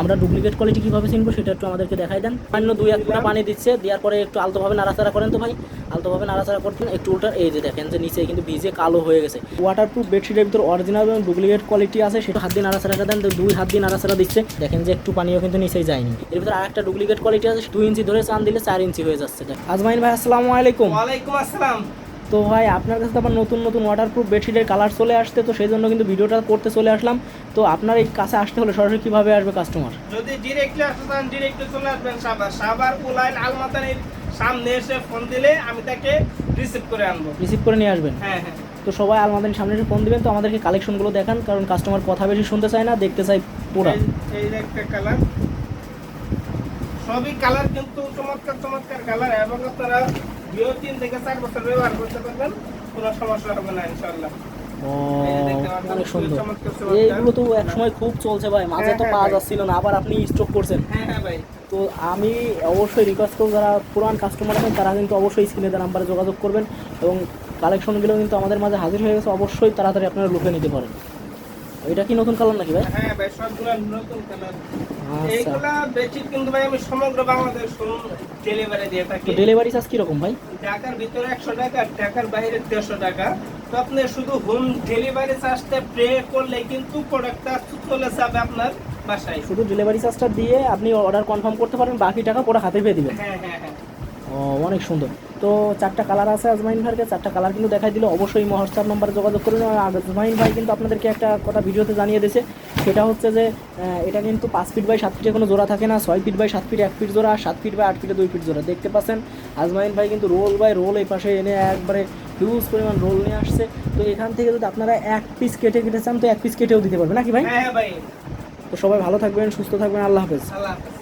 আমরা duplicate quality কীভাবে চিনবো সেটা একটু আমাদেরকে দেখাই দেন। অন্য দুই এক ফোঁটা পানি দিচ্ছে দেওয়ার পরে একটু আলতোভাবে নাড়াচাড়া করেন তো ভাই। আলতোভাবে নাড়াচাড়া করতেন একটু উল্টা এই যে দেখেন যে নিচে কিন্তু ভিজে কালো হয়ে গেছে। ওয়াটারপ্রুফ বেডশিটের ভিতর অরিজিনাল এবং ডুপ্লিকেট কোয়ালিটি আছে সেটা হাত দিয়ে নাড়াচাড়া দেন তো দুই হাত দিয়ে নাড়াচাড়া দিচ্ছে। দেখেন যে একটু পানিও কিন্তু নিচেই যায়নি। এর ভিতরে আরেকটা ডুপ্লিকেট কোয়ালিটি আছে দুই ইঞ্চি ধরে চান দিলে চার ইঞ্চি হয়ে যাচ্ছে। আজমাইন ভাই আসসালামু আলাইকুম। ওয়ালাইকুম আসসালাম। তো ভাই আপনার কাছে তো আবার নতুন নতুন ওয়াটারপ্রুফ বেডশিটের কালার চলে আসছে তো সেই জন্য কিন্তু ভিডিওটা করতে চলে আসলাম। তো আপনার এই কাছে আসতে হলে সরাসরি কীভাবে আসবে কাস্টমার যদি ডিরেক্টলি আসতে চান ডিরেক্টলি চলে আসবেন সাবার সাবার কুলাইন আলমাতানির সামনে এসে ফোন দিলে আমি তাকে রিসিভ করে আনব। রিসিভ করে নিয়ে আসবেন? হ্যাঁ হ্যাঁ। তো সবাই আলমাদের সামনে এসে ফোন দিবেন তো আমাদেরকে কালেকশনগুলো দেখান কারণ কাস্টমার কথা বেশি শুনতে চায় না দেখতে চাই পুরো। এই- এই একটা কালার সবই কালার কিন্তু চমৎকার চমৎকার কালার এবং আপনারা দুই তিন থেকে চার বছর ব্যবহার করতে পারবেন কোনো সমস্যা হবে না ইনশাল্লাহ অনেক সুন্দর। এইগুলো তো একসময় খুব চলছে ভাই মাঝে তো হ্যাঁ, পাওয়া যাচ্ছিল না আবার আপনি স্টক করছেন। হ্যাঁ হ্যাঁ তো আমি অবশ্যই রিকোয়েস্ট করব যারা পুরান কাস্টমার আছেন তারা কিন্তু অবশ্যই স্ক্রিনে দেওয়া নাম্বারে যোগাযোগ করবেন এবং কালেকশনগুলো কিন্তু আমাদের মাঝে হাজির হয়ে গেছে অবশ্যই তাড়াতাড়ি আপনারা লুকে নিতে পারেন। এটা কি নতুন কালার নাকি ভাই? হ্যাঁ ভাই সবগুলো নতুন কালার আচ্ছা। এইগুলা বেডশিট কিন্তু ভাই আমি সমগ্র বাংলাদেশ ডেলিভারি দিয়ে থাকি। তো ডেলিভারি চার্জ কীরকম ভাই? ঢাকার ভিতরে একশো টাকা আর ঢাকার বাইরে দেড়শো টাকা। তো আপনি শুধু হোম ডেলিভারি চার্জটা পে করলে কিন্তু প্রোডাক্টটা চলে যাবে আপনার বাসায়। শুধু ডেলিভারি চার্জটা দিয়ে আপনি অর্ডার কনফার্ম করতে পারেন বাকি টাকা পরে হাতে পেয়ে দিবেন। হ্যাঁ হ্যাঁ হ্যাঁ। ও অনেক সুন্দর। তো চারটা কালার আছে আজমাইন ভাইকে চারটা কালার কিন্তু দেখাই দিল। অবশ্যই হোয়াটসঅ্যাপ নম্বরে যোগাযোগ করুন। আর আজমাইন ভাই কিন্তু আপনাদেরকে একটা কথা ভিডিওতে জানিয়ে দিয়েছে। সেটা হচ্ছে যে এটা কিন্তু পাঁচ ফিট বাই সাত ফিটে কোনো জোড়া থাকে না। ছয় ফিট বাই সাত ফিট এক ফিট জোড়া আর সাত ফিট বাই আট ফিটে দুই ফিট জোড়া। দেখতে পাচ্ছেন আজমাইন ভাই কিন্তু রোল বাই রোল এই পাশে এনে একবারে হিউজ পরিমাণ রোল নিয়ে আসছে। তো এখান থেকে যদি আপনারা এক পিস কেটে কেটে চান তো এক পিস কেটেও দিতে পারবেন। নাকি ভাই? হ্যাঁ হ্যাঁ ভাই। তো সবাই ভালো থাকবেন সুস্থ থাকবেন আল্লাহ হাফেজ। আল্লাহ হাফেজ।